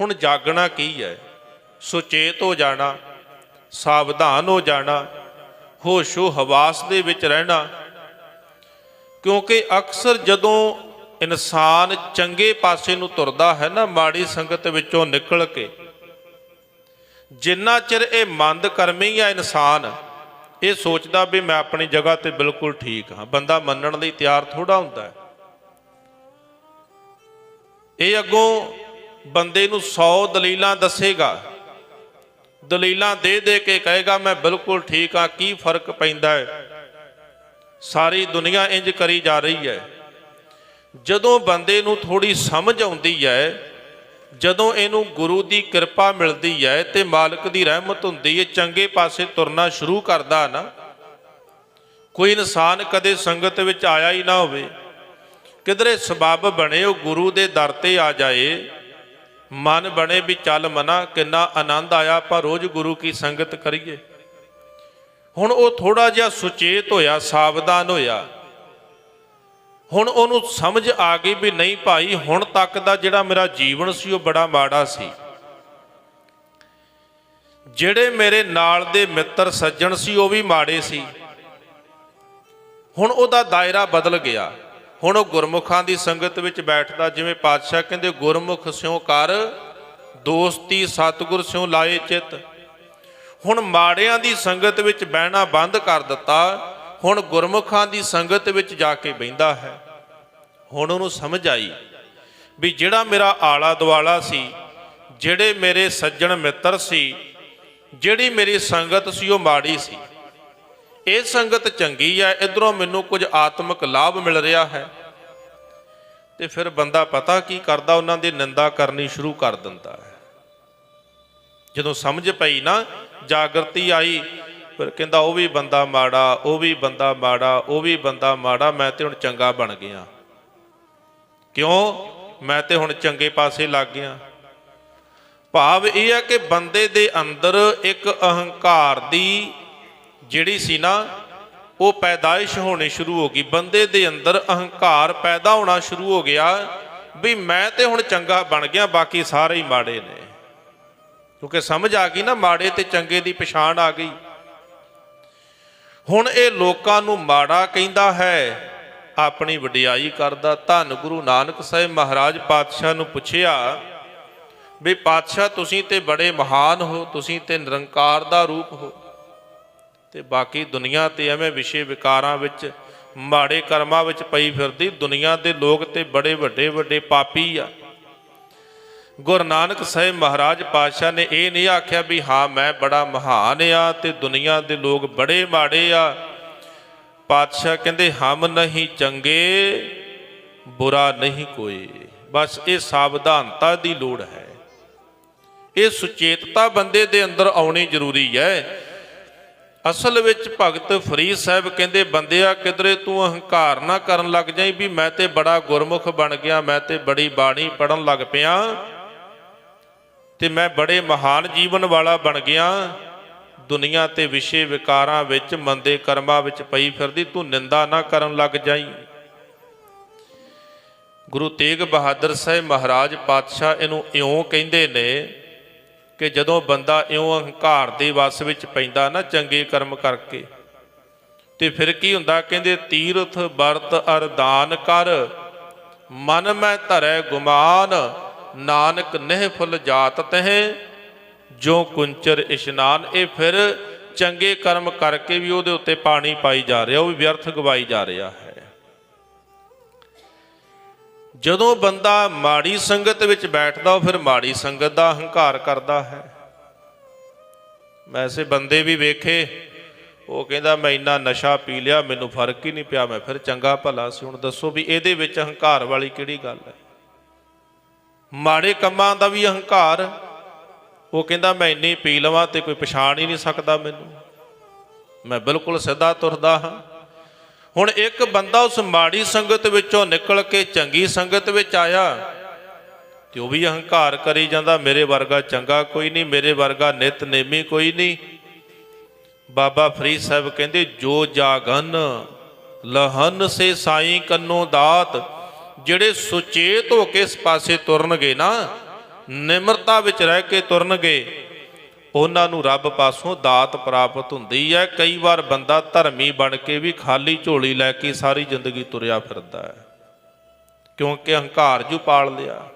ਹੁਣ ਜਾਗਣਾ ਕੀ ਹੈ? ਸੁਚੇਤ ਹੋ ਜਾਣਾ, ਸਾਵਧਾਨ ਹੋ ਜਾਣਾ ਹੋਸ਼ੋ ਹਵਾਸ ਦੇ ਵਿੱਚ ਰਹਿਣਾ। ਕਿਉਂਕਿ ਅਕਸਰ ਜਦੋਂ ਇਨਸਾਨ ਚੰਗੇ ਪਾਸੇ ਨੂੰ ਤੁਰਦਾ ਹੈ ਨਾ, ਮਾੜੀ ਸੰਗਤ ਵਿੱਚੋਂ ਨਿਕਲ ਕੇ, ਜਿੰਨਾ ਚਿਰ ਇਹ ਮੰਦ ਕਰਮੀ ਆ ਇਨਸਾਨ, ਇਹ ਸੋਚਦਾ ਵੀ ਮੈਂ ਆਪਣੀ ਜਗ੍ਹਾ ਤੇ ਬਿਲਕੁਲ ਠੀਕ ਹਾਂ। ਬੰਦਾ ਮੰਨਣ ਲਈ ਤਿਆਰ ਥੋੜਾ ਹੁੰਦਾ ਹੈ। ਇਹ ਅੱਗੋਂ ਬੰਦੇ ਨੂੰ 100 ਦਲੀਲਾਂ ਦੱਸੇਗਾ। ਦਲੀਲਾਂ ਦੇ ਦੇ ਕੇ ਕਹੇਗਾ, ਮੈਂ ਬਿਲਕੁਲ ਠੀਕ ਹਾਂ, ਕੀ ਫ਼ਰਕ ਪੈਂਦਾ ਹੈ? ਸਾਰੀ ਦੁਨੀਆ ਇੰਜ ਕਰੀ ਜਾ ਰਹੀ ਹੈ। ਜਦੋਂ ਬੰਦੇ ਨੂੰ ਥੋੜੀ ਸਮਝ ਆਉਂਦੀ ਹੈ, ਜਦੋਂ ਇਹਨੂੰ ਗੁਰੂ ਦੀ ਕਿਰਪਾ ਮਿਲਦੀ ਹੈ ਤੇ ਮਾਲਕ ਦੀ ਰਹਿਮਤ ਹੁੰਦੀ ਹੈ, ਚੰਗੇ ਪਾਸੇ ਤੁਰਨਾ ਸ਼ੁਰੂ ਕਰਦਾ ਨਾ, ਕੋਈ ਇਨਸਾਨ ਕਦੇ ਸੰਗਤ ਵਿੱਚ ਆਇਆ ਹੀ ਨਾ ਹੋਵੇ, ਕਿਧਰੇ ਸਬਬ ਬਣੇ ਉਹ ਗੁਰੂ ਦੇ ਦਰ ਤੇ ਆ ਜਾਏ ਮਨ ਬਣੇ ਵੀ ਚੱਲ ਮਨਾ, ਕਿੰਨਾ ਆਨੰਦ ਆਇਆ, ਆਪਾਂ ਰੋਜ਼ ਗੁਰੂ ਕੀ ਸੰਗਤ ਕਰੀਏ। ਹੁਣ ਉਹ ਥੋੜਾ ਜਿਹਾ ਸੁਚੇਤ ਹੋਇਆ, ਸਾਵਧਾਨ ਹੋਇਆ। ਹੁਣ ਉਹਨੂੰ ਸਮਝ ਆ ਗਈ ਵੀ ਨਹੀਂ ਭਾਈ, ਹੁਣ ਤੱਕ ਦਾ ਜਿਹੜਾ ਮੇਰਾ ਜੀਵਨ ਸੀ, ਉਹ ਬੜਾ ਮਾੜਾ ਸੀ। ਜਿਹੜੇ ਮੇਰੇ ਨਾਲ ਦੇ ਮਿੱਤਰ ਸੱਜਣ ਸੀ, ਉਹ ਵੀ ਮਾੜੇ ਸੀ। ਹੁਣ ਉਹਦਾ ਦਾਇਰਾ ਬਦਲ ਗਿਆ। ਹੁਣ ਉਹ ਗੁਰਮੁਖਾਂ ਦੀ ਸੰਗਤ ਵਿੱਚ ਬੈਠਦਾ, ਜਿਵੇਂ ਪਾਤਸ਼ਾਹ ਕਹਿੰਦੇ, ਗੁਰਮੁਖ ਸਿਉ ਕਰ, ਦੋਸਤੀ ਸਤਿਗੁਰ ਸਿਉ ਲਾਏ ਚਿੱਤ। ਹੁਣ ਮਾੜਿਆਂ ਦੀ ਸੰਗਤ ਵਿੱਚ ਬਹਿਣਾ ਬੰਦ ਕਰ ਦਿੱਤਾ, ਹੁਣ ਗੁਰਮੁਖਾਂ ਦੀ ਸੰਗਤ ਵਿੱਚ ਜਾ ਕੇ ਬਹਿੰਦਾ ਹੈ। ਹੁਣ ਉਹਨੂੰ ਸਮਝ ਆਈ ਵੀ ਜਿਹੜਾ ਮੇਰਾ ਆਲਾ ਦੁਆਲਾ ਸੀ, ਜਿਹੜੇ ਮੇਰੇ ਸੱਜਣ ਮਿੱਤਰ ਸੀ, ਜਿਹੜੀ ਮੇਰੀ ਸੰਗਤ ਸੀ, ਉਹ ਮਾੜੀ ਸੀ। ਇਹ ਸੰਗਤ ਚੰਗੀ ਹੈ ਇਧਰੋਂ ਮੈਨੂੰ ਕੁਝ ਆਤਮਿਕ ਲਾਭ ਮਿਲ ਰਿਹਾ ਹੈ। ਤੇ ਫਿਰ ਬੰਦਾ ਪਤਾ ਕੀ ਕਰਦਾ, ਉਹਨਾਂ ਦੀ ਨਿੰਦਾ ਕਰਨੀ ਸ਼ੁਰੂ ਕਰ ਦਿੰਦਾ ਹੈ। ਜਦੋਂ ਸਮਝ ਪਈ ਨਾ, ਜਾਗਰਤੀ ਆਈ, ਫਿਰ ਕਹਿੰਦਾ, ਉਹ ਵੀ ਬੰਦਾ ਮਾੜਾ, ਉਹ ਵੀ ਬੰਦਾ ਮਾੜਾ, ਉਹ ਵੀ ਬੰਦਾ ਮਾੜਾ, ਮੈਂ ਤੇ ਹੁਣ ਚੰਗਾ ਬਣ ਗਿਆ। ਕਿਉਂ? ਮੈਂ ਤੇ ਹੁਣ ਚੰਗੇ ਪਾਸੇ ਲੱਗ ਗਿਆ। ਭਾਵ ਇਹ ਹੈ ਕਿ ਬੰਦੇ ਦੇ ਅੰਦਰ ਇੱਕ ਅਹੰਕਾਰ ਦੀ ਜਿਹੜੀ ਸੀ ਨਾ, ਉਹ ਪੈਦਾਇਸ਼ ਹੋਣੀ ਸ਼ੁਰੂ ਹੋ ਗਈ। ਬੰਦੇ ਦੇ ਅੰਦਰ ਅਹੰਕਾਰ ਪੈਦਾ ਹੋਣਾ ਸ਼ੁਰੂ ਹੋ ਗਿਆ ਵੀ ਮੈਂ ਤੇ ਹੁਣ ਚੰਗਾ ਬਣ ਗਿਆ, ਬਾਕੀ ਸਾਰੇ ਹੀ ਮਾੜੇ ਨੇ। ਕਿਉਂਕਿ ਸਮਝ ਆ ਗਈ ਨਾ, ਮਾੜੇ ਤੇ ਚੰਗੇ ਦੀ ਪਛਾਣ ਆ ਗਈ। ਹੁਣ ਇਹ ਲੋਕਾਂ ਨੂੰ ਮਾੜਾ ਕਹਿੰਦਾ ਹੈ, ਆਪਣੀ ਵਡਿਆਈ ਕਰਦਾ। ਧੰਨ ਗੁਰੂ ਨਾਨਕ ਸਾਹਿਬ ਮਹਾਰਾਜ ਪਾਤਸ਼ਾਹ ਨੂੰ ਪੁੱਛਿਆ ਵੀ ਪਾਤਸ਼ਾਹ, ਤੁਸੀਂ ਤੇ ਬੜੇ ਮਹਾਨ ਹੋ, ਤੁਸੀਂ ਤੇ ਨਿਰੰਕਾਰ ਦਾ ਰੂਪ ਹੋ। ਤੇ ਬਾਕੀ ਦੁਨੀਆ ਤੇ ਐਵੇਂ ਵਿਸ਼ੇ ਵਿਕਾਰਾਂ ਵਿੱਚ, ਮਾੜੇ ਕਰਮਾਂ ਵਿੱਚ ਪਈ ਫਿਰਦੀ, ਦੁਨੀਆ ਦੇ ਲੋਕ ਤੇ ਬੜੇ ਵੱਡੇ ਵੱਡੇ ਪਾਪੀ ਆ। ਗੁਰੂ ਨਾਨਕ ਸਾਹਿਬ ਮਹਾਰਾਜ ਪਾਤਸ਼ਾਹ ਨੇ ਇਹ ਨਹੀਂ ਆਖਿਆ ਵੀ ਹਾਂ, ਮੈਂ ਬੜਾ ਮਹਾਨ ਆ ਤੇ ਦੁਨੀਆ ਦੇ ਲੋਕ ਬੜੇ ਮਾੜੇ ਆ। ਪਾਤਸ਼ਾਹ ਕਹਿੰਦੇ, ਹਮ ਨਹੀਂ ਚੰਗੇ, ਬੁਰਾ ਨਹੀਂ ਕੋਈ। ਬਸ ਇਹ ਸਾਵਧਾਨਤਾ ਦੀ ਲੋੜ ਹੈ। ਇਹ ਸੁਚੇਤਤਾ ਬੰਦੇ ਦੇ ਅੰਦਰ ਆਉਣੀ ਜ਼ਰੂਰੀ ਹੈ। ਅਸਲ ਵਿੱਚ ਭਗਤ ਫਰੀਦ ਸਾਹਿਬ ਕਹਿੰਦੇ, ਬੰਦਿਆ, ਕਿਧਰੇ ਤੂੰ ਅਹੰਕਾਰ ਨਾ ਕਰਨ ਲੱਗ ਜਾਈ ਵੀ ਮੈਂ ਤੇ ਬੜਾ ਗੁਰਮੁਖ ਬਣ ਗਿਆ, ਮੈਂ ਤੇ ਬੜੀ ਬਾਣੀ ਪੜਨ ਲੱਗ ਪਿਆ ਤੇ ਮੈਂ ਬੜੇ ਮਹਾਨ ਜੀਵਨ ਵਾਲਾ ਬਣ ਗਿਆ। ਦੁਨੀਆ ਤੇ ਵਿਸ਼ੇ ਵਿਕਾਰਾਂ ਵਿੱਚ, ਮੰਦੇ ਕਰਮਾਂ ਵਿੱਚ ਪਈ ਫਿਰਦੀ, ਤੂੰ ਨਿੰਦਾ ਨਾ ਕਰਨ ਲੱਗ ਜਾਈ। ਗੁਰੂ ਤੇਗ ਬਹਾਦਰ ਸਾਹਿਬ ਮਹਾਰਾਜ ਪਾਤਸ਼ਾਹ ਇਹਨੂੰ ਇਉਂ ਕਹਿੰਦੇ ਨੇ ਕਿ ਜਦੋਂ ਬੰਦਾ ਇਉਂ ਹੰਕਾਰ ਦੇ ਵਸ ਵਿੱਚ ਪੈਂਦਾ ਨਾ ਚੰਗੇ ਕਰਮ ਕਰਕੇ, ਤੇ ਫਿਰ ਕੀ ਹੁੰਦਾ? ਕਹਿੰਦੇ, ਤੀਰਥ ਵਰਤ ਅਰਦਾਨ ਕਰ, ਮਨ ਮੈਂ ਧਰੈ ਗੁਮਾਨ, ਨਾਨਕ ਨਹਿ ਫੁੱਲ ਜਾਤ ਤਹਿ, ਜੋ ਕੁੰਚਰ ਇਸ਼ਨਾਨ। ਇਹ ਫਿਰ ਚੰਗੇ ਕਰਮ ਕਰਕੇ ਵੀ ਉਹਦੇ ਉੱਤੇ ਪਾਣੀ ਪਾਈ ਜਾ ਰਿਹਾ, ਉਹ ਵੀ ਵਿਅਰਥ ਗਵਾਈ ਜਾ ਰਿਹਾ ਹੈ। ਜਦੋਂ ਬੰਦਾ ਮਾੜੀ ਸੰਗਤ ਵਿੱਚ ਬੈਠਦਾ, ਉਹ ਫਿਰ ਮਾੜੀ ਸੰਗਤ ਦਾ ਹੰਕਾਰ ਕਰਦਾ ਹੈ। ਵੈਸੇ ਬੰਦੇ ਵੀ ਵੇਖੇ, ਉਹ ਕਹਿੰਦਾ, ਮੈਂ ਇੰਨਾ ਨਸ਼ਾ ਪੀ ਲਿਆ, ਮੈਨੂੰ ਫ਼ਰਕ ਹੀ ਨਹੀਂ ਪਿਆ, ਮੈਂ ਫਿਰ ਚੰਗਾ ਭਲਾ ਸੀ। ਹੁਣ ਦੱਸੋ ਵੀ ਇਹਦੇ ਵਿੱਚ ਹੰਕਾਰ ਵਾਲੀ ਕਿਹੜੀ ਗੱਲ ਹੈ? ਮਾੜੇ ਕੰਮਾਂ ਦਾ ਵੀ ਹੰਕਾਰ। ਉਹ ਕਹਿੰਦਾ, ਮੈਂ ਇੰਨੀ ਪੀ ਲਵਾਂ ਤੇ ਕੋਈ ਪਛਾਣ ਹੀ ਨਹੀਂ ਸਕਦਾ ਮੈਨੂੰ। ਮੈਂ ਬਿਲਕੁਲ ਸਿੱਧਾ ਤੁਰਦਾ ਹਾਂ। ਹੁਣ ਇੱਕ ਬੰਦਾ ਉਸ ਮਾੜੀ ਸੰਗਤ ਵਿੱਚੋਂ ਨਿਕਲ ਕੇ ਚੰਗੀ ਸੰਗਤ ਵਿੱਚ ਆਇਆ ਤੇ ਉਹ ਵੀ ਅਹੰਕਾਰ ਕਰੀ ਜਾਂਦਾ, ਮੇਰੇ ਵਰਗਾ ਚੰਗਾ ਕੋਈ ਨਹੀਂ, ਮੇਰੇ ਵਰਗਾ ਨਿਤਨੇਮੀ ਕੋਈ ਨਹੀਂ। ਬਾਬਾ ਫਰੀਦ ਸਾਹਿਬ ਕਹਿੰਦੇ, ਜੋ ਜਾਗਨ ਲਹਨ ਸੇ ਸਾਈ ਕੰਨੋ ਦਾਤ, ਜਿਹੜੇ ਸੁਚੇਤ ਹੋ ਕੇ ਇਸ ਪਾਸੇ ਤੁਰਨਗੇ ਨਾ, ਨਿਮਰਤਾ ਵਿੱਚ ਰਹਿ ਕੇ ਤੁਰਨਗੇ ਉਹਨਾਂ ਨੂੰ ਰੱਬ ਪਾਸੋਂ ਦਾਤ ਪ੍ਰਾਪਤ ਹੁੰਦੀ ਹੈ। ਕਈ ਵਾਰ ਬੰਦਾ ਧਰਮੀ ਬਣ ਕੇ ਵੀ ਖਾਲੀ ਝੋਲੀ ਲੈ ਕੇ ਸਾਰੀ ਜ਼ਿੰਦਗੀ ਤੁਰਿਆ ਫਿਰਦਾ ਹੈ। ਕਿਉਂਕਿ ਹੰਕਾਰ ਜੂ ਪਾਲ ਲਿਆ।